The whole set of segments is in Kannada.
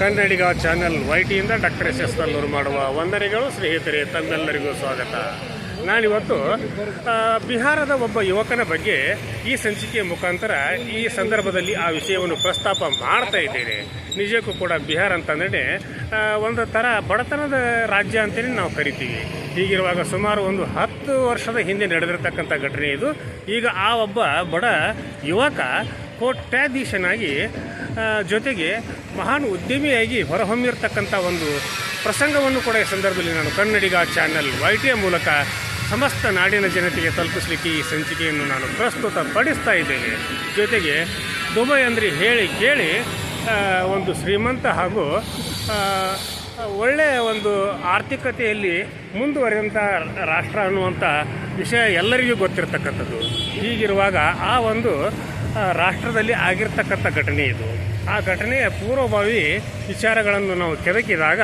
ಕನ್ನಡಿಗ ಚಾನೆಲ್ ವೈಟಿಯಿಂದ ಡಾಕ್ಟರ್ ಎಸ್ ಎಸ್ ತಲ್ಲೂರು ಮಾಡುವ ವಂದನೆಗಳು, ಸ್ನೇಹಿತರೆ ತಂದೆಲ್ಲರಿಗೂ ಸ್ವಾಗತ. ನಾನಿವತ್ತು ಬಿಹಾರದ ಒಬ್ಬ ಯುವಕನ ಬಗ್ಗೆ ಈ ಸಂಚಿಕೆಯ ಮುಖಾಂತರ ಈ ಸಂದರ್ಭದಲ್ಲಿ ಆ ವಿಷಯವನ್ನು ಪ್ರಸ್ತಾಪ ಮಾಡ್ತಾ ಇದ್ದೇನೆ. ನಿಜಕ್ಕೂ ಕೂಡ ಬಿಹಾರ ಅಂತಂದರೆ ಒಂದು ಥರ ಬಡತನದ ರಾಜ್ಯ ಅಂತಲೇ ನಾವು ಕರಿತೀವಿ. ಹೀಗಿರುವಾಗ ಸುಮಾರು ಒಂದು ಹತ್ತು ವರ್ಷದ ಹಿಂದೆ ನಡೆದಿರತಕ್ಕಂಥ ಘಟನೆ ಇದು. ಈಗ ಆ ಒಬ್ಬ ಬಡ ಯುವಕ ಕೋಟ್ಯಾಧೀಶನಾಗಿ ಜೊತೆಗೆ ಮಹಾನ್ ಉದ್ಯಮಿಯಾಗಿ ಹೊರಹೊಮ್ಮಿರ್ತಕ್ಕಂಥ ಒಂದು ಪ್ರಸಂಗವನ್ನು ಕೂಡ ಈ ಸಂದರ್ಭದಲ್ಲಿ ನಾನು ಕನ್ನಡಿಗ ಚಾನೆಲ್ ವೈಟಿಯ ಮೂಲಕ ಸಮಸ್ತ ನಾಡಿನ ಜನತೆಗೆ ತಲುಪಿಸಲಿಕ್ಕೆ ಈ ಸಂಚಿಕೆಯನ್ನು ನಾನು ಪ್ರಸ್ತುತ ಪಡಿಸ್ತಾ ಇದ್ದೇನೆ. ಜೊತೆಗೆ ದುಬೈ ಅಂದರೆ ಹೇಳಿ ಕೇಳಿ ಒಂದು ಶ್ರೀಮಂತ ಹಾಗೂ ಒಳ್ಳೆಯ ಒಂದು ಆರ್ಥಿಕತೆಯಲ್ಲಿ ಮುಂದುವರೆದಂಥ ರಾಷ್ಟ್ರ ಅನ್ನುವಂಥ ವಿಷಯ ಎಲ್ಲರಿಗೂ ಗೊತ್ತಿರತಕ್ಕಂಥದ್ದು. ಹೀಗಿರುವಾಗ ಆ ಒಂದು ರಾಷ್ಟ್ರದಲ್ಲಿ ಆಗಿರ್ತಕ್ಕಂಥ ಘಟನೆ ಇದು. ಆ ಘಟನೆಯ ಪೂರ್ವಭಾವಿ ವಿಚಾರಗಳನ್ನು ನಾವು ಕೆದಕಿದಾಗ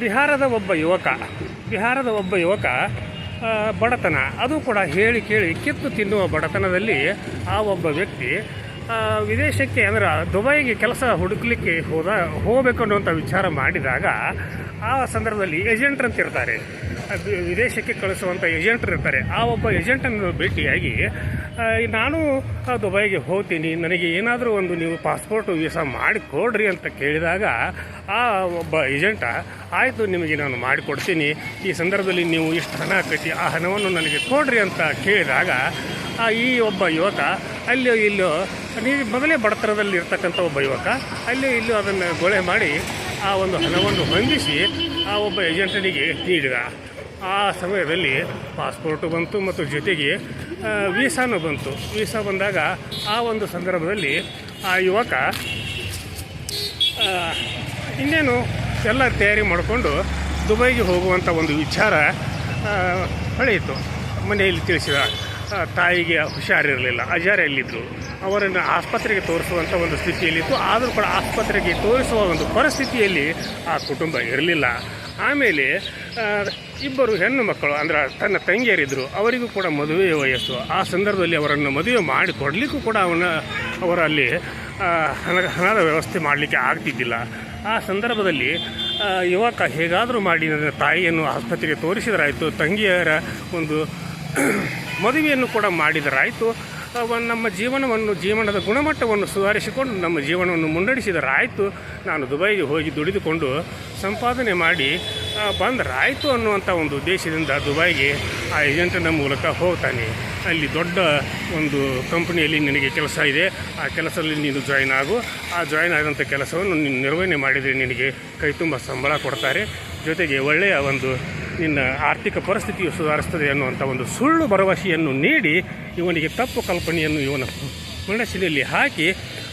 ಬಿಹಾರದ ಒಬ್ಬ ಯುವಕ, ಬಿಹಾರದ ಒಬ್ಬ ಯುವಕ ಬಡತನ, ಅದು ಕೂಡ ಹೇಳಿ ಕೇಳಿ ಕಿತ್ತು ತಿನ್ನುವ ಬಡತನದಲ್ಲಿ ಆ ಒಬ್ಬ ವ್ಯಕ್ತಿ ವಿದೇಶಕ್ಕೆ ಅಂದ್ರೆ ದುಬೈಗೆ ಕೆಲಸ ಹುಡುಕ್ಲಿಕ್ಕೆ ಹೋದ, ಹೋಗಬೇಕು ಅನ್ನುವಂಥ ವಿಚಾರ ಮಾಡಿದಾಗ ಆ ಸಂದರ್ಭದಲ್ಲಿ ಏಜೆಂಟ್ ಅಂತ ಇರ್ತಾರೆ. ವಿದೇಶಕ್ಕೆ ಕಳಿಸುವಂಥ ಏಜೆಂಟ್ರು ಇರ್ತಾರೆ. ಆ ಒಬ್ಬ ಏಜೆಂಟನ್ನು ಭೇಟಿಯಾಗಿ ನಾನು ದುಬೈಗೆ ಹೋಗ್ತೀನಿ. ನನಗೆ ಏನಾದರೂ ಒಂದು ನೀವು ಪಾಸ್ಪೋರ್ಟ್ ವೀಸಾ ಮಾಡಿ ಕೊಡ್ರಿ ಅಂತ ಕೇಳಿದಾಗ ಆ ಒಬ್ಬ ಏಜೆಂಟ ಆಯಿತು, ನಿಮಗೆ ನಾನು ಮಾಡಿಕೊಡ್ತೀನಿ. ಈ ಸಂದರ್ಭದಲ್ಲಿ ನೀವು ಇಷ್ಟು ಹಣ ಕಟ್ಟಿ, ಆ ಹಣವನ್ನು ನನಗೆ ಕೊಡ್ರಿ ಅಂತ ಕೇಳಿದಾಗ, ಆ ಈ ಒಬ್ಬ ಯುವಕ ಅಲ್ಲಿಯೋ ಇಲ್ಲೋ ನೀವು ಮೊದಲೇ ಬಡತನದಲ್ಲಿ ಇರ್ತಕ್ಕಂಥ ಒಬ್ಬ ಯುವಕ ಅಲ್ಲಿಯೋ ಇಲ್ಲೋ ಅದನ್ನು ಗೊಳೆ ಮಾಡಿ ಆ ಒಂದು ಹಣವನ್ನು ಹೊಂದಿಸಿ ಆ ಒಬ್ಬ ಏಜೆಂಟನಿಗೆ ನೀಡಿದ. ಆ ಸಮಯದಲ್ಲಿ ಪಾಸ್ಪೋರ್ಟು ಬಂತು ಮತ್ತು ಜೊತೆಗೆ ವೀಸಾನು ಬಂತು. ವೀಸಾ ಬಂದಾಗ ಆ ಒಂದು ಸಂದರ್ಭದಲ್ಲಿ ಆ ಯುವಕ ಇನ್ನೇನು ಎಲ್ಲ ತಯಾರಿ ಮಾಡಿಕೊಂಡು ದುಬೈಗೆ ಹೋಗುವಂಥ ಒಂದು ವಿಚಾರ ಹೊಳೆಯಿತು. ಮನೆಯಲ್ಲಿ ತಿಳಿಸಿದ ತಾಯಿಗೆ ಹುಷಾರಿರಲಿಲ್ಲ, ಅಜಾರಿಯಲ್ಲಿದ್ದರು. ಅವರನ್ನು ಆಸ್ಪತ್ರೆಗೆ ತೋರಿಸುವಂಥ ಒಂದು ಸ್ಥಿತಿಯಲ್ಲಿತ್ತು. ಆದರೂ ಕೂಡ ಆಸ್ಪತ್ರೆಗೆ ತೋರಿಸುವ ಒಂದು ಪರಿಸ್ಥಿತಿಯಲ್ಲಿ ಆ ಕುಟುಂಬ ಇರಲಿಲ್ಲ. ಆಮೇಲೆ ಇಬ್ಬರು ಹೆಣ್ಣು ಮಕ್ಕಳು, ಅಂದ್ರೆ ತನ್ನ ತಂಗಿಯರಿದ್ದರು ಅವರಿಗೂ ಕೂಡ ಮದುವೆ ವಯಸ್ಸು. ಆ ಸಂದರ್ಭದಲ್ಲಿ ಅವರನ್ನು ಮದುವೆ ಮಾಡಿ ಕೊಡಲಿಕ್ಕೂ ಕೂಡ ಅವನ, ಅವರಲ್ಲಿ ಹಣದ ವ್ಯವಸ್ಥೆ ಮಾಡಲಿಕ್ಕೆ ಆಗ್ತಿದ್ದಿಲ್ಲ. ಆ ಸಂದರ್ಭದಲ್ಲಿ ಯುವಕ ಹೇಗಾದರೂ ಮಾಡಿ ನನ್ನ ತಾಯಿಯನ್ನು ಆಸ್ಪತ್ರೆಗೆ ತೋರಿಸಿದರಾಯಿತು, ತಂಗಿಯರ ಒಂದು ಮದುವೆಯನ್ನು ಕೂಡ ಮಾಡಿದರಾಯಿತು ನಮ್ಮ ಜೀವನವನ್ನು, ಜೀವನದ ಗುಣಮಟ್ಟವನ್ನು ಸುಧಾರಿಸಿಕೊಂಡು ನಮ್ಮ ಜೀವನವನ್ನು ಮುನ್ನಡೆಸಿದರಾಯಿತು, ನಾನು ದುಬೈಗೆ ಹೋಗಿ ದುಡಿದುಕೊಂಡು ಸಂಪಾದನೆ ಮಾಡಿ ಆ, ಬಂದರಾಯಿತು ಅನ್ನುವಂಥ ಒಂದು ಉದ್ದೇಶದಿಂದ ದುಬೈಗೆ ಆ ಏಜೆಂಟನ ಮೂಲಕ ಹೋಗ್ತಾನೆ. ಅಲ್ಲಿ ದೊಡ್ಡ ಒಂದು ಕಂಪ್ನಿಯಲ್ಲಿ ನಿನಗೆ ಕೆಲಸ ಇದೆ. ಆ ಕೆಲಸದಲ್ಲಿ ನೀನು ಜಾಯ್ನ್ ಆಗು. ಆ ಜಾಯ್ನ್ ಆದಂಥ ಕೆಲಸವನ್ನು ನೀನು ನಿರ್ವಹಣೆ ಮಾಡಿದರೆ ನಿನಗೆ ಕೈ ತುಂಬ ಸಂಬಳ ಕೊಡ್ತಾರೆ. ಜೊತೆಗೆ ಒಳ್ಳೆಯ ಒಂದು ನಿನ್ನ ಆರ್ಥಿಕ ಪರಿಸ್ಥಿತಿಯು ಸುಧಾರಿಸ್ತದೆ ಅನ್ನುವಂಥ ಒಂದು ಸುಳ್ಳು ಭರವಸೆಯನ್ನು ನೀಡಿ ಇವನಿಗೆ ತಪ್ಪು ಕಲ್ಪನೆಯನ್ನು ಇವನ ಮನಸ್ಸಿನಲ್ಲಿ ಹಾಕಿ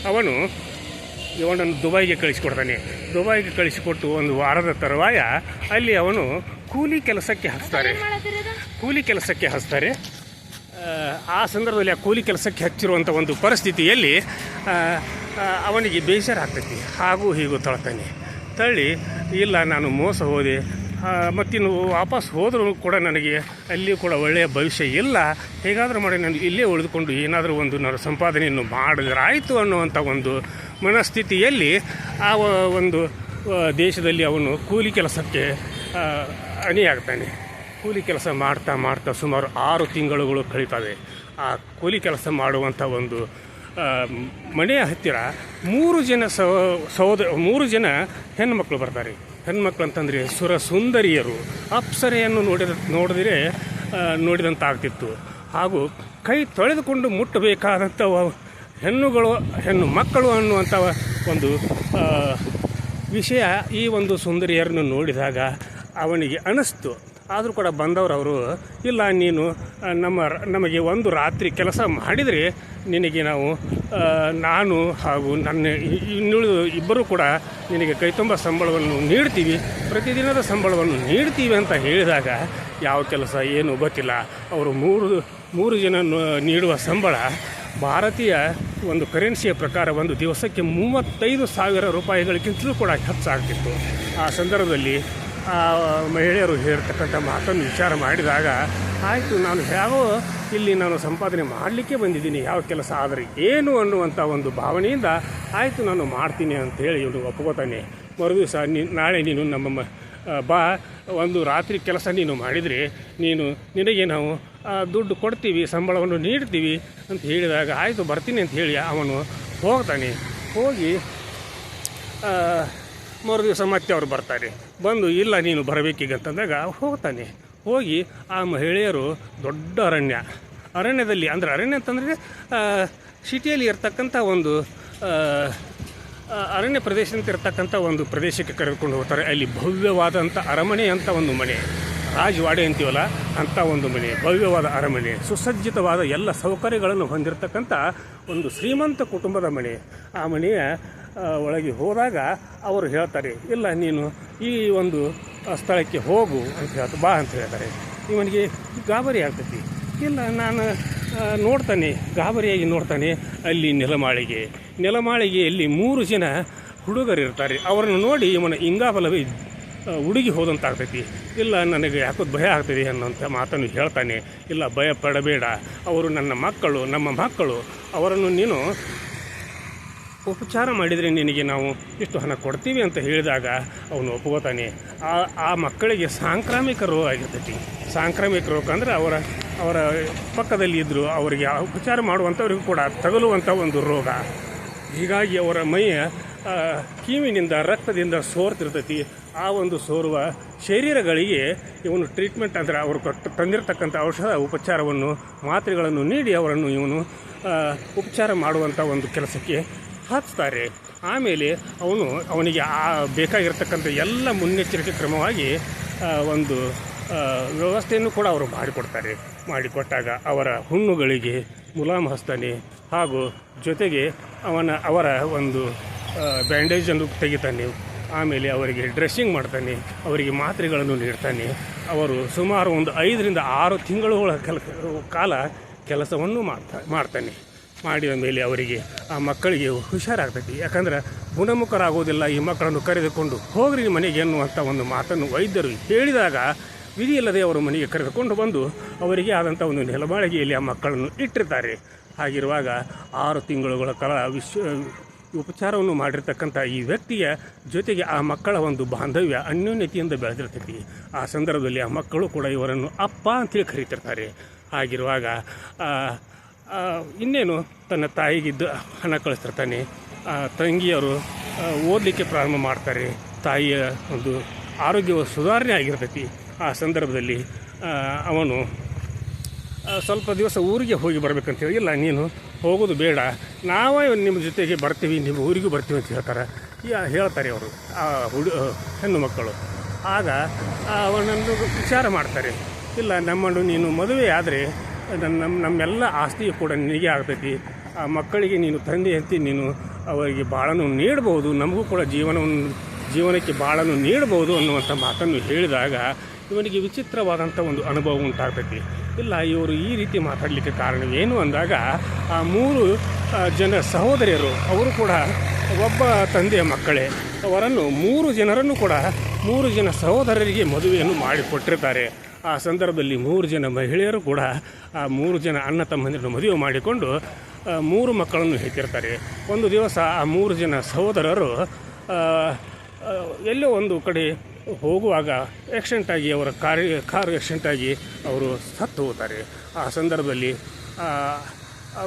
ಅವನು ಇವನನ್ನು ದುಬೈಗೆ ಕಳಿಸಿಕೊಡ್ತಾನೆ. ದುಬೈಗೆ ಕಳಿಸಿಕೊಟ್ಟು ಒಂದು ವಾರದ ತರುವಾಯ ಅಲ್ಲಿ ಅವನು ಕೂಲಿ ಕೆಲಸಕ್ಕೆ ಹಚ್ತಾರೆ. ಕೂಲಿ ಕೆಲಸಕ್ಕೆ ಹಚ್ತಾರೆ. ಆ, ಸಂದರ್ಭದಲ್ಲಿ ಆ ಕೂಲಿ ಕೆಲಸಕ್ಕೆ ಹಚ್ಚಿರುವಂಥ ಒಂದು ಪರಿಸ್ಥಿತಿಯಲ್ಲಿ ಅವನಿಗೆ ಬೇಸರ ಆಗ್ತೈತಿ ಹಾಗೂ ಹೀಗೂ ತಳ್ತಾನೆ. ತಳ್ಳಿ ಇಲ್ಲ ನಾನು ಮೋಸ ಹೋದೆ. ಮತ್ತಿನ್ನು ವಾಪಸ್ ಹೋದರೂ ಕೂಡ ನನಗೆ ಅಲ್ಲಿ ಕೂಡ ಒಳ್ಳೆಯ ಭವಿಷ್ಯ ಇಲ್ಲ. ಹೇಗಾದರೂ ಮಾಡಿ ನಾನು ಇಲ್ಲೇ ಉಳಿದುಕೊಂಡು ಏನಾದರೂ ಒಂದು ನಾನು ಸಂಪಾದನೆಯನ್ನು ಮಾಡಿದ್ರಾಯಿತು ಅನ್ನುವಂಥ ಒಂದು ಮನಸ್ಥಿತಿಯಲ್ಲಿ ಆ ಒಂದು ದೇಶದಲ್ಲಿ ಅವನು ಕೂಲಿ ಕೆಲಸಕ್ಕೆ ಅಣಿಯಾಗ್ತಾನೆ. ಕೂಲಿ ಕೆಲಸ ಮಾಡ್ತಾ ಮಾಡ್ತಾ ಸುಮಾರು ಆರು ತಿಂಗಳುಗಳು ಕಳೀತವೆ. ಆ ಕೂಲಿ ಕೆಲಸ ಮಾಡುವಂಥ ಒಂದು ಮನೆಯ ಹತ್ತಿರ ಮೂರು ಜನ ಸಹ ಸಹೋದರ ಮೂರು ಜನ ಹೆಣ್ಮಕ್ಳು ಬರ್ತಾರೆ. ಹೆಣ್ಮಕ್ಳು ಅಂತಂದರೆ ಸುರ ಸುಂದರಿಯರು ಅಪ್ಸರೆಯನ್ನು ನೋಡಿದ, ನೋಡಿದರೆ ನೋಡಿದಂತಾಗ್ತಿತ್ತು. ಹಾಗೂ ಕೈ ತೊಳೆದುಕೊಂಡು ಮುಟ್ಟಬೇಕಾದಂಥ ಹೆಣ್ಣುಗಳು, ಹೆಣ್ಣು ಮಕ್ಕಳು ಅನ್ನುವಂಥ ಒಂದು ವಿಷಯ ಈ ಒಂದು ಸುಂದರಿಯರನ್ನು ನೋಡಿದಾಗ ಅವನಿಗೆ ಅನಿಸ್ತು. ಆದರೂ ಕೂಡ ಬಂದವರು ಅವರು ಇಲ್ಲ ನೀನು ನಮ್ಮ ನಮಗೆ ಒಂದು ರಾತ್ರಿ ಕೆಲಸ ಮಾಡಿದರೆ ನಿನಗೆ ನಾವು ನಾನು ಹಾಗೂ ನನ್ನ ಇನ್ನುಳಿದು ಇಬ್ಬರೂ ಕೂಡ ನಿನಗೆ ಕೈ ತುಂಬ ಸಂಬಳವನ್ನು ನೀಡ್ತೀವಿ. ಪ್ರತಿದಿನದ ಸಂಬಳವನ್ನು ನೀಡ್ತೀವಿ ಅಂತ ಹೇಳಿದಾಗ ಯಾವ ಕೆಲಸ ಏನು ಗೊತ್ತಿಲ್ಲ. ಅವರು ಮೂರು ಮೂರು ಜನ ನೀಡುವ ಸಂಬಳ ಭಾರತೀಯ ಒಂದು ಕರೆನ್ಸಿಯ ಪ್ರಕಾರ ಒಂದು ದಿವಸಕ್ಕೆ ಮೂವತ್ತೈದು ಸಾವಿರ ರೂಪಾಯಿಗಳಿಗಿಂತಲೂ ಕೂಡ ಹೆಚ್ಚಾಗ್ತಿತ್ತು. ಆ ಸಂದರ್ಭದಲ್ಲಿ, ಆ, ಮಹಿಳೆಯರು ಹೇಳ್ತಕ್ಕಂಥ ಮಾತನ್ನು ವಿಚಾರ ಮಾಡಿದಾಗ, ಆಯಿತು, ನಾನು ಯಾವ ಇಲ್ಲಿ ನಾನು ಸಂಪಾದನೆ ಮಾಡಲಿಕ್ಕೆ ಬಂದಿದ್ದೀನಿ, ಯಾವ ಕೆಲಸ ಆದರೆ ಏನು ಅನ್ನುವಂಥ ಒಂದು ಭಾವನೆಯಿಂದ ಆಯಿತು, ನಾನು ಮಾಡ್ತೀನಿ ಅಂತ ಹೇಳಿ ಇವನು ಒಪ್ಕೋತಾನೆ. ಮರುದಿವಸ ನಿ, ನಾಳೆ ನೀನು ನಮ್ಮ ಬಾ, ಒಂದು ರಾತ್ರಿ ಕೆಲಸ ನೀನು ಮಾಡಿದರೆ ನೀನು, ನಿನಗೆ ನಾವು ದುಡ್ಡು ಕೊಡ್ತೀವಿ, ಸಂಬಳವನ್ನು ನೀಡ್ತೀವಿ ಅಂತ ಹೇಳಿದಾಗ, ಆಯಿತು, ಬರ್ತೀನಿ ಅಂತ ಹೇಳಿ ಅವನು ಹೋಗ್ತಾನೆ. ಹೋಗಿ ಮರು ದಿವಸ ಮತ್ತೆ ಅವ್ರು ಬರ್ತಾರೆ. ಬಂದು, ಇಲ್ಲ, ನೀನು ಬರಬೇಕೀಗ ಅಂತಂದಾಗ ಹೋಗ್ತಾನೆ. ಹೋಗಿ, ಆ ಮಹಿಳೆಯರು ದೊಡ್ಡ ಅರಣ್ಯ. ಅರಣ್ಯದಲ್ಲಿ, ಅಂದರೆ ಅರಣ್ಯ ಅಂತಂದರೆ ಸಿಟಿಯಲ್ಲಿ ಇರ್ತಕ್ಕಂಥ ಒಂದು ಅರಣ್ಯ ಪ್ರದೇಶ ಅಂತ ಇರ್ತಕ್ಕಂಥ ಒಂದು ಪ್ರದೇಶಕ್ಕೆ ಕರೆದುಕೊಂಡು ಹೋಗ್ತಾರೆ. ಅಲ್ಲಿ ಭವ್ಯವಾದಂಥ ಅರಮನೆ ಅಂತ ಒಂದು ಮನೆ. ರಾಜವಾಡೆ ಅಂತೀವಲ್ಲ ಅಂಥ ಒಂದು ಮನೆ, ಭವ್ಯವಾದ ಅರಮನೆ, ಸುಸಜ್ಜಿತವಾದ ಎಲ್ಲ ಸೌಕರ್ಯಗಳನ್ನು ಹೊಂದಿರತಕ್ಕಂಥ ಒಂದು ಶ್ರೀಮಂತ ಕುಟುಂಬದ ಮನೆ. ಆ ಮನೆಯ ಒಳಗೆ ಹೋದಾಗ ಅವರು ಹೇಳ್ತಾರೆ, ಇಲ್ಲ, ನೀನು ಈ ಒಂದು ಸ್ಥಳಕ್ಕೆ ಹೋಗು, ಅಂತ ಹೇಳ್ತಾರೆ, ಬಾ ಅಂತ ಹೇಳ್ತಾರೆ. ಇವನಿಗೆ ಗಾಬರಿ ಆಗ್ತೈತಿ. ಇಲ್ಲ, ನಾನು ನೋಡ್ತಾನೆ, ಗಾಬರಿಯಾಗಿ ನೋಡ್ತಾನೆ ಅಲ್ಲಿ ನೆಲಮಾಳಿಗೆ. ನೆಲಮಾಳಿಗೆಯಲ್ಲಿ ಮೂರು ಜನ ಹುಡುಗರಿರ್ತಾರೆ. ಅವರನ್ನು ನೋಡಿ ಇವನ ಇಂಗಾಬಲವೇ ಹುಡುಗಿ ಹೋದಂತಾಗ್ತೈತಿ. ಇಲ್ಲ, ನನಗೆ ಯಾಕೋ ಭಯ ಆಗ್ತದೆ ಅನ್ನೋಂಥ ಮಾತನ್ನು ಹೇಳ್ತಾನೆ. ಇಲ್ಲ, ಭಯ ಪಡಬೇಡ. ಅವರು ನನ್ನ ಮಕ್ಕಳು, ನಮ್ಮ ಮಕ್ಕಳು. ಅವರನ್ನು ನೀನು ಉಪಚಾರ ಮಾಡಿದರೆ ನಿನಗೆ ನಾವು ಇಷ್ಟು ಹಣ ಕೊಡ್ತೀವಿ ಅಂತ ಹೇಳಿದಾಗ ಅವನು ಒಪ್ಕೋತಾನೆ. ಆ ಆ ಮಕ್ಕಳಿಗೆ ಸಾಂಕ್ರಾಮಿಕ ರೋಗ ಆಗಿರ್ತೈತಿ. ಸಾಂಕ್ರಾಮಿಕ ರೋಗ ಅಂದರೆ ಅವರ ಅವರ ಪಕ್ಕದಲ್ಲಿ ಇದ್ದರು ಅವರಿಗೆ ಉಪಚಾರ ಮಾಡುವಂಥವ್ರಿಗೂ ಕೂಡ ತಗಲುವಂಥ ಒಂದು ರೋಗ. ಹೀಗಾಗಿ ಅವರ ಮೈಯ ಕೀವಿನಿಂದ ರಕ್ತದಿಂದ ಸೋರ್ತಿರ್ತೈತಿ. ಆ ಒಂದು ಸೋರುವ ಶರೀರಗಳಿಗೆ ಇವನು ಟ್ರೀಟ್ಮೆಂಟ್ ಅಂದರೆ ಅವರು ತಂದಿರತಕ್ಕಂಥ ಔಷಧ ಉಪಚಾರವನ್ನು, ಮಾತ್ರೆಗಳನ್ನು ನೀಡಿ ಅವರನ್ನು ಇವನು ಉಪಚಾರ ಮಾಡುವಂಥ ಒಂದು ಕೆಲಸಕ್ಕೆ ಹಚ್ತಾರೆ ಆಮೇಲೆ ಅವನು, ಅವನಿಗೆ ಆ ಬೇಕಾಗಿರ್ತಕ್ಕಂಥ ಎಲ್ಲ ಮುನ್ನೆಚ್ಚರಿಕೆ ಕ್ರಮವಾಗಿ ಒಂದು ವ್ಯವಸ್ಥೆಯನ್ನು ಕೂಡ ಅವರು ಮಾಡಿಕೊಡ್ತಾರೆ. ಮಾಡಿಕೊಟ್ಟಾಗ ಅವರ ಹುಣ್ಣುಗಳಿಗೆ ಮುಲಾಮ್ ಹಸ್ತಾನೆ ಹಾಗೂ ಜೊತೆಗೆ ಅವನ, ಅವರ ಒಂದು ಬ್ಯಾಂಡೇಜನ್ನು ತೆಗಿತಾನೆ ಆಮೇಲೆ ಅವರಿಗೆ ಡ್ರೆಸ್ಸಿಂಗ್ ಮಾಡ್ತಾನೆ, ಅವರಿಗೆ ಮಾತ್ರೆಗಳನ್ನು ನೀಡ್ತಾನೆ. ಅವರು ಸುಮಾರು ಒಂದು ಐದರಿಂದ ಆರು ತಿಂಗಳುಗಳ ಕೆಲ, ಕಾಲ ಕೆಲಸವನ್ನು ಮಾಡ್ತಾ, ಮಾಡ್ತಾನೆ. ಮಾಡಿದ ಮೇಲೆ ಅವರಿಗೆ ಆ ಮಕ್ಕಳಿಗೆ ಹುಷಾರಾಗ್ತೈತಿ. ಯಾಕಂದ್ರೆ ಗುಣಮುಖರಾಗೋದಿಲ್ಲ ಈ ಮಕ್ಕಳನ್ನು ಕರೆದುಕೊಂಡು ಹೋಗ್ರಿ ಮನೆಗೆ ಎನ್ನುವಂಥ ಒಂದು ಮಾತನ್ನು ವೈದ್ಯರು ಹೇಳಿದಾಗ ವಿಧಿಯಿಲ್ಲದೆ ಅವರು ಮನೆಗೆ ಕರೆದುಕೊಂಡು ಬಂದು ಅವರಿಗೆ ಆದಂಥ ಒಂದು ನೆಲಮಾಳಿಗೆಯಲ್ಲಿ ಆ ಮಕ್ಕಳನ್ನು ಇಟ್ಟಿರ್ತಾರೆ. ಹಾಗಿರುವಾಗ ಆರು ತಿಂಗಳುಗಳ ಕಾಲ ವಿಶ್ವ ಉಪಚಾರವನ್ನು ಮಾಡಿರ್ತಕ್ಕಂಥ ಈ ವ್ಯಕ್ತಿಯ ಜೊತೆಗೆ ಆ ಮಕ್ಕಳ ಒಂದು ಬಾಂಧವ್ಯ ಅನ್ಯೋನ್ಯತೆಯಿಂದ ಬೆಳೆದಿರ್ತೈತಿ. ಆ ಸಂದರ್ಭದಲ್ಲಿ ಆ ಮಕ್ಕಳು ಕೂಡ ಇವರನ್ನು ಅಪ್ಪ ಅಂತೇಳಿ ಕರೀತಿರ್ತಾರೆ. ಹಾಗಿರುವಾಗ ಆ, ಆ, ಇನ್ನೇನು ತನ್ನ ತಾಯಿಗಿದ್ದು ಹಣ ಕಳಿಸ್ತಿರ್ತಾನೆ. ತಂಗಿಯವರು ಓದಲಿಕ್ಕೆ ಪ್ರಾರಂಭ ಮಾಡ್ತಾರೆ. ತಾಯಿಯ ಒಂದು ಆರೋಗ್ಯವು ಸುಧಾರಣೆ ಆಗಿರ್ತೈತಿ. ಆ ಸಂದರ್ಭದಲ್ಲಿ ಅವನು ಸ್ವಲ್ಪ ದಿವಸ ಊರಿಗೆ ಹೋಗಿ ಬರ್ಬೇಕಂತೇಳಿ ಇಲ್ಲ ನೀನು ಹೋಗೋದು ಬೇಡ. ನಾವೇ ನಿಮ್ಮ ಜೊತೆಗೆ ಬರ್ತೀವಿ, ನಿಮ್ಮ ಊರಿಗೂ ಬರ್ತೀವಿ ಅಂತ ಹೇಳ್ತಾರೆ. ಹೇಳ್ತಾರೆ ಅವರು ಆ ಹುಡು ಹೆಣ್ಣು ಮಕ್ಕಳು. ಆಗ ಅವನನ್ನು ವಿಚಾರ ಮಾಡ್ತಾರೆ. ಇಲ್ಲ, ನಮ್ಮನ್ನು ನೀನು ಮದುವೆ ಆದರೆ ನಮ್ಮ ನಮ್ಮೆಲ್ಲ ಆಸ್ತಿ ಕೂಡ ನಿನಗೆ ಆಗ್ತೈತಿ. ಆ ಮಕ್ಕಳಿಗೆ ನೀನು ತಂದೆ ಅಂತ ನೀನು ಅವರಿಗೆ ಬಾಳನ್ನು ನೀಡಬಹುದು ನಮಗೂ ಕೂಡ ಜೀವನವನ್ನು, ಜೀವನಕ್ಕೆ ಬಾಳನ್ನು ನೀಡಬಹುದು ಅನ್ನುವಂಥ ಮಾತನ್ನು ಹೇಳಿದಾಗ ಇವನಿಗೆ ವಿಚಿತ್ರವಾದಂಥ ಒಂದು ಅನುಭವ ಉಂಟಾಗ್ತೈತಿ. ಇಲ್ಲ, ಇವರು ಈ ರೀತಿ ಮಾತಾಡಲಿಕ್ಕೆ ಏನು ಅಂದಾಗ, ಆ ಮೂರು ಜನ ಸಹೋದರಿಯರು, ಅವರು ಕೂಡ ಒಬ್ಬ ತಂದೆಯ ಮಕ್ಕಳೇ. ಅವರನ್ನು ಮೂರು ಜನರನ್ನು ಕೂಡ ಮೂರು ಜನ ಸಹೋದರರಿಗೆ ಮದುವೆಯನ್ನು ಮಾಡಿಕೊಟ್ಟಿರ್ತಾರೆ. ಆ ಸಂದರ್ಭದಲ್ಲಿ ಮೂರು ಜನ ಮಹಿಳೆಯರು ಕೂಡ, ಆ ಮೂರು ಜನ ಅಣ್ಣ ತಮ್ಮಂದಿರನ್ನು ಮದುವೆ ಮಾಡಿಕೊಂಡು ಮೂರು ಮಕ್ಕಳನ್ನು ಹೆತ್ತಿರ್ತಾರೆ. ಒಂದು ದಿವಸ ಆ ಮೂರು ಜನ ಸಹೋದರರು ಎಲ್ಲೋ ಒಂದು ಕಡೆ ಹೋಗುವಾಗ ಆಕ್ಸಿಡೆಂಟ್ ಆಗಿ ಅವರ ಕಾರ್ ಕಾರ್ ಆಗಿ ಅವರು ಸತ್ತು ಹೋಗ್ತಾರೆ ಆ ಸಂದರ್ಭದಲ್ಲಿ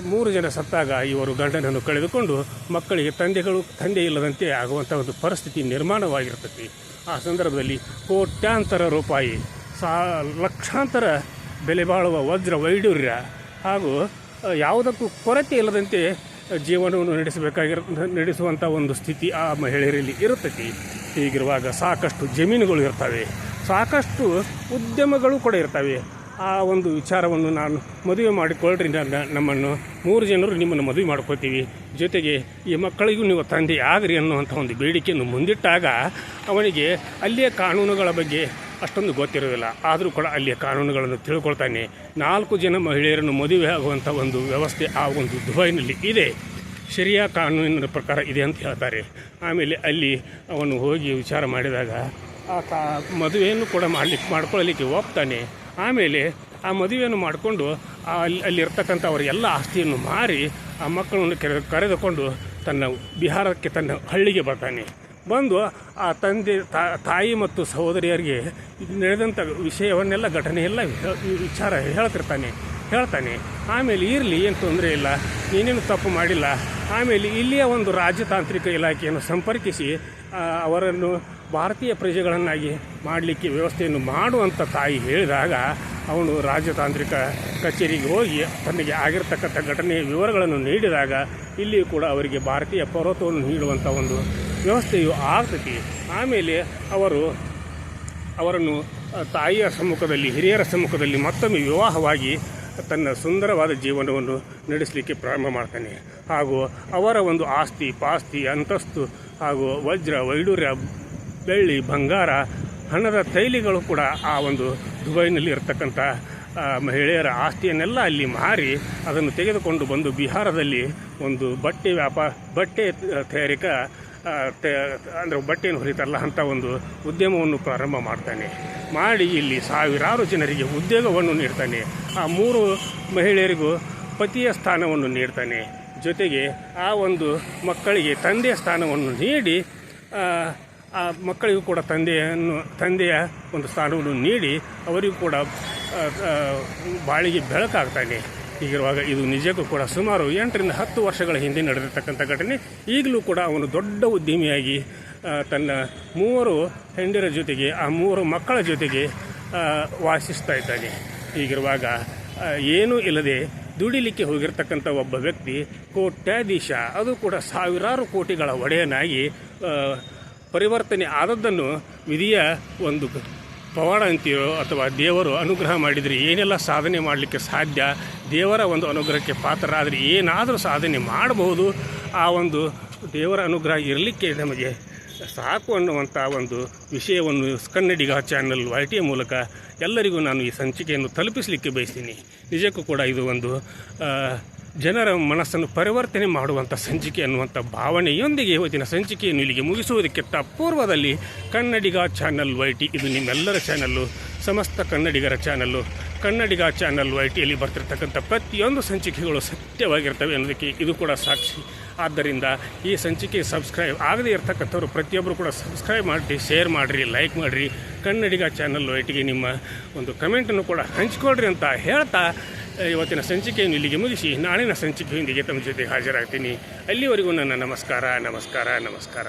ಮೂರು ಜನ ಸತ್ತಾಗ ಇವರು ಗಂಡನನ್ನು ಕಳೆದುಕೊಂಡು ಮಕ್ಕಳಿಗೆ ತಂದೆಗಳು, ತಂದೆ ಇಲ್ಲದಂತೆ ಆಗುವಂಥ ಒಂದು ಪರಿಸ್ಥಿತಿ ನಿರ್ಮಾಣವಾಗಿರ್ತೈತಿ ಆ ಸಂದರ್ಭದಲ್ಲಿ ಕೋಟ್ಯಾಂತರ ರೂಪಾಯಿ, ಸಾ, ಲಕ್ಷಾಂತರ ಬೆಲೆ ಬಾಳುವ ವಜ್ರ ವೈಡೂರ್ಯ ಹಾಗೂ ಯಾವುದಕ್ಕೂ ಕೊರತೆ ಇಲ್ಲದಂತೆ ಜೀವನವನ್ನು ನಡೆಸಬೇಕಾಗಿರ ನಡೆಸುವಂಥ ಒಂದು ಸ್ಥಿತಿ ಆ ಮಹಿಳೆಯರಲ್ಲಿ ಇರುತ್ತೈತಿ. ಹೀಗಿರುವಾಗ ಸಾಕಷ್ಟು ಜಮೀನುಗಳು ಇರ್ತವೆ. ಸಾಕಷ್ಟು ಉದ್ಯಮಗಳು ಕೂಡ ಇರ್ತವೆ. ಆ ಒಂದು ವಿಚಾರವನ್ನು ನಾನು ಮದುವೆ ಮಾಡಿಕೊಳ್ಳ್ರಿ ನಮ್ಮನ್ನು. ಮೂರು ಜನರು ನಿಮ್ಮನ್ನು ಮದುವೆ ಮಾಡ್ಕೋತೀವಿ ಜೊತೆಗೆ ಈ ಮಕ್ಕಳಿಗೂ ನೀವು ತಂದೆ ಆಗ್ರಿ ಅನ್ನುವಂಥ ಒಂದು ಬೇಡಿಕೆಯನ್ನು ಮುಂದಿಟ್ಟಾಗ ಅವನಿಗೆ ಅಲ್ಲಿಯ ಕಾನೂನುಗಳ ಬಗ್ಗೆ ಅಷ್ಟೊಂದು ಗೊತ್ತಿರೋದಿಲ್ಲ ಆದರೂ ಕೂಡ ಅಲ್ಲಿಯ ಕಾನೂನುಗಳನ್ನು ತಿಳ್ಕೊಳ್ತಾನೆ. ನಾಲ್ಕು ಜನ ಮಹಿಳೆಯರನ್ನು ಮದುವೆ ಆಗುವಂಥ ಒಂದು ವ್ಯವಸ್ಥೆ ಆ ಒಂದು ದುಬೈನಲ್ಲಿ ಇದೆ. ಶರಿಯಾ ಕಾನೂನಿನ ಪ್ರಕಾರ ಇದೆ ಅಂತ ಹೇಳ್ತಾರೆ. ಆಮೇಲೆ ಅಲ್ಲಿ ಅವನು ಹೋಗಿ ವಿಚಾರ ಮಾಡಿದಾಗ ಆ ಕಾ ಮದುವೆಯನ್ನು ಕೂಡ ಮಾಡಲಿಕ್ಕೆ ಮಾಡ್ಕೊಳ್ಳಲಿಕ್ಕೆ ಹೋಗ್ತಾನೆ. ಆಮೇಲೆ ಆ ಮದುವೆಯನ್ನು ಮಾಡಿಕೊಂಡು ಅಲ್ಲಿ, ಅಲ್ಲಿರ್ತಕ್ಕಂಥ ಅವರ ಎಲ್ಲ ಆಸ್ತಿಯನ್ನು ಮಾರಿ ಆ ಮಕ್ಕಳನ್ನು ಕರೆದು, ಕರೆದುಕೊಂಡು ತನ್ನ ಬಿಹಾರಕ್ಕೆ ತನ್ನ ಹಳ್ಳಿಗೆ ಬರ್ತಾನೆ. ಬಂದು ಆ ತಂದೆ ತಾಯಿ ಮತ್ತು ಸಹೋದರಿಯರಿಗೆ ನಡೆದಂಥ ವಿಷಯವನ್ನೆಲ್ಲ ಘಟನೆ ಎಲ್ಲ ವಿಚಾರ ಹೇಳ್ತಿರ್ತಾನೆ, ಹೇಳ್ತಾನೆ. ಆಮೇಲೆ ಇರಲಿ, ಏನು ತೊಂದರೆ ಇಲ್ಲ, ಏನೇನು ತಪ್ಪು ಮಾಡಿಲ್ಲ. ಆಮೇಲೆ ಇಲ್ಲಿಯ ಒಂದು ರಾಜತಾಂತ್ರಿಕ ಇಲಾಖೆಯನ್ನು ಸಂಪರ್ಕಿಸಿ ಅವರನ್ನು ಭಾರತೀಯ ಪ್ರಜೆಗಳನ್ನಾಗಿ ಮಾಡಲಿಕ್ಕೆ ವ್ಯವಸ್ಥೆಯನ್ನು ಮಾಡುವಂಥ ತಾಯಿ ಹೇಳಿದಾಗ, ಅವನು ರಾಜತಾಂತ್ರಿಕ ಕಚೇರಿಗೆ ಹೋಗಿ ತನಗೆ ಆಗಿರ್ತಕ್ಕಂಥ ಘಟನೆಯ ವಿವರಗಳನ್ನು ನೀಡಿದಾಗ, ಇಲ್ಲಿಯೂ ಕೂಡ ಅವರಿಗೆ ಭಾರತೀಯ ಪೌರತ್ವವನ್ನು ನೀಡುವಂಥ ಒಂದು ವ್ಯವಸ್ಥೆಯು ಆಗ್ತೈತಿ ಆಮೇಲೆ ಅವರು ಅವರನ್ನು ತಾಯಿಯ ಸಮ್ಮುಖದಲ್ಲಿ, ಹಿರಿಯರ ಸಮ್ಮುಖದಲ್ಲಿ ಮತ್ತೊಮ್ಮೆ ವಿವಾಹವಾಗಿ ತನ್ನ ಸುಂದರವಾದ ಜೀವನವನ್ನು ನಡೆಸಲಿಕ್ಕೆ ಪ್ರಾರಂಭ ಮಾಡ್ತಾನೆ. ಹಾಗೂ ಅವರ ಒಂದು ಆಸ್ತಿ, ಪಾಸ್ತಿ, ಅಂತಸ್ತು ಹಾಗೂ ವಜ್ರ ವೈಡೂರ್ಯ ಬೆಳ್ಳಿ, ಬಂಗಾರ, ಹಣದ ತೈಲಿಗಳು ಕೂಡ ಆ ಒಂದು ದುಬೈನಲ್ಲಿ ಇರತಕ್ಕಂಥ ಮಹಿಳೆಯರ ಆಸ್ತಿಯನ್ನೆಲ್ಲ ಅಲ್ಲಿ ಮಾರಿ ಅದನ್ನು ತೆಗೆದುಕೊಂಡು ಬಂದು ಬಿಹಾರದಲ್ಲಿ ಒಂದು ಬಟ್ಟೆ ವ್ಯಾಪಾರ ಬಟ್ಟೆ ತಯಾರಿಕಾ ಅಂದರೆ ಬಟ್ಟೆಯನ್ನು ಹೊಲಿತಾರಲ್ಲ ಅಂತ ಒಂದು ಉದ್ಯಮವನ್ನು ಪ್ರಾರಂಭ ಮಾಡ್ತಾನೆ. ಮಾಡಿ ಇಲ್ಲಿ ಸಾವಿರಾರು ಜನರಿಗೆ ಉದ್ಯೋಗವನ್ನು ನೀಡ್ತಾನೆ. ಆ ಮೂರು ಮಹಿಳೆಯರಿಗೂ ಪತಿಯ ಸ್ಥಾನವನ್ನು ನೀಡ್ತಾನೆ. ಜೊತೆಗೆ ಆ ಒಂದು ಮಕ್ಕಳಿಗೆ ತಂದೆಯ ಸ್ಥಾನವನ್ನು ನೀಡಿ ಆ, ಮಕ್ಕಳಿಗೂ ಕೂಡ ತಂದೆಯನ್ನು ತಂದೆಯ ಒಂದು ಸ್ಥಾನವನ್ನು ನೀಡಿ ಅವರಿಗೂ ಕೂಡ ಬಾಳಿಗೆ ಬೆಳಕಾಗ್ತಾನೆ. ಹೀಗಿರುವಾಗ ಇದು ನಿಜಕ್ಕೂ ಕೂಡ ಸುಮಾರು ಎಂಟರಿಂದ ಹತ್ತು ವರ್ಷಗಳ ಹಿಂದೆ ನಡೆದಿರ್ತಕ್ಕಂಥ ಘಟನೆ. ಈಗಲೂ ಕೂಡ ಅವನು ದೊಡ್ಡ ಉದ್ಯಮಿಯಾಗಿ ತನ್ನ ಮೂವರು ಹೆಂಡಿರ ಜೊತೆಗೆ, ಆ ಮೂವರು ಮಕ್ಕಳ ಜೊತೆಗೆ ವಾಸಿಸ್ತಾ ಇದ್ದಾನೆ. ಹೀಗಿರುವಾಗ ಏನೂ ಇಲ್ಲದೆ ದುಡಿಲಿಕ್ಕೆ ಹೋಗಿರ್ತಕ್ಕಂಥ ಒಬ್ಬ ವ್ಯಕ್ತಿ ಕೋಟ್ಯಾಧೀಶ, ಅದು ಕೂಡ ಸಾವಿರಾರು ಕೋಟಿಗಳ ಒಡೆಯನಾಗಿ ಪರಿವರ್ತನೆ ಆದದ್ದನ್ನು ವಿಧಿಯ ಒಂದು ಪವಾಡ ಅಂತೀರೋ ಅಥವಾ ದೇವರು ಅನುಗ್ರಹ ಮಾಡಿದರೆ ಏನೆಲ್ಲ ಸಾಧನೆ ಮಾಡಲಿಕ್ಕೆ ಸಾಧ್ಯ? ದೇವರ ಒಂದು ಅನುಗ್ರಹಕ್ಕೆ ಪಾತ್ರರಾದರೆ ಏನಾದರೂ ಸಾಧನೆ ಮಾಡಬಹುದು. ಆ ಒಂದು ದೇವರ ಅನುಗ್ರಹ ಇರಲಿಕ್ಕೆ ನಮಗೆ ಸಾಕು ಅನ್ನುವಂಥ ಒಂದು ವಿಷಯವನ್ನು ಕನ್ನಡಿಗ ಚಾನಲ್ ವೈ ಟಿಯ ಮೂಲಕ ಎಲ್ಲರಿಗೂ ನಾನು ಈ ಸಂಚಿಕೆಯನ್ನು ತಲುಪಿಸಲಿಕ್ಕೆ ಬಯಸ್ತೀನಿ. ನಿಜಕ್ಕೂ ಕೂಡ ಇದು ಒಂದು ಜನರ ಮನಸ್ಸನ್ನು ಪರಿವರ್ತನೆ ಮಾಡುವಂಥ ಸಂಚಿಕೆ ಅನ್ನುವಂಥ ಭಾವನೆಯೊಂದಿಗೆ ಇವತ್ತಿನ ಸಂಚಿಕೆಯನ್ನು ಇಲ್ಲಿಗೆ ಮುಗಿಸುವುದಕ್ಕಿಂತ ಪೂರ್ವದಲ್ಲಿ ಕನ್ನಡಿಗ ಚಾನಲ್ ವೈ ಟಿ ಇದು ನಿಮ್ಮೆಲ್ಲರ ಚಾನಲ್ಲು, ಸಮಸ್ತ ಕನ್ನಡಿಗರ ಚಾನಲ್ಲು. ಕನ್ನಡಿಗ ಚಾನಲ್ ವೈ ಟಿಯಲ್ಲಿ ಬರ್ತಿರ್ತಕ್ಕಂಥ ಪ್ರತಿಯೊಂದು ಸಂಚಿಕೆಗಳು ಸತ್ಯವಾಗಿರ್ತವೆ ಅನ್ನೋದಕ್ಕೆ ಇದು ಕೂಡ ಸಾಕ್ಷಿ. ಆದ್ದರಿಂದ ಈ ಸಂಚಿಕೆ ಸಬ್ಸ್ಕ್ರೈಬ್ ಆಗದೇ ಇರ್ತಕ್ಕಂಥವ್ರು ಪ್ರತಿಯೊಬ್ಬರು ಕೂಡ ಸಬ್ಸ್ಕ್ರೈಬ್ ಮಾಡಿರಿ, ಶೇರ್ ಮಾಡಿರಿ, ಲೈಕ್ ಮಾಡಿರಿ. ಕನ್ನಡಿಗ ಚಾನಲ್ ವೈಟಿಗೆ ನಿಮ್ಮ ಒಂದು ಕಮೆಂಟನ್ನು ಕೂಡ ಹಂಚ್ಕೊಳ್ರಿ ಅಂತ ಹೇಳ್ತಾ ಇವತ್ತಿನ ಸಂಚಿಕೆಯನ್ನು ಇಲ್ಲಿಗೆ ಮುಗಿಸಿ. ನಾಳಿನ ಸಂಚಿಕೆಯೊಂದಿಗೆ ತಮ್ಮ ಜೊತೆ ಹಾಜರಾಗ್ತೀನಿ. ಅಲ್ಲಿವರೆಗೂ ನನ್ನ ನಮಸ್ಕಾರ ನಮಸ್ಕಾರ ನಮಸ್ಕಾರ.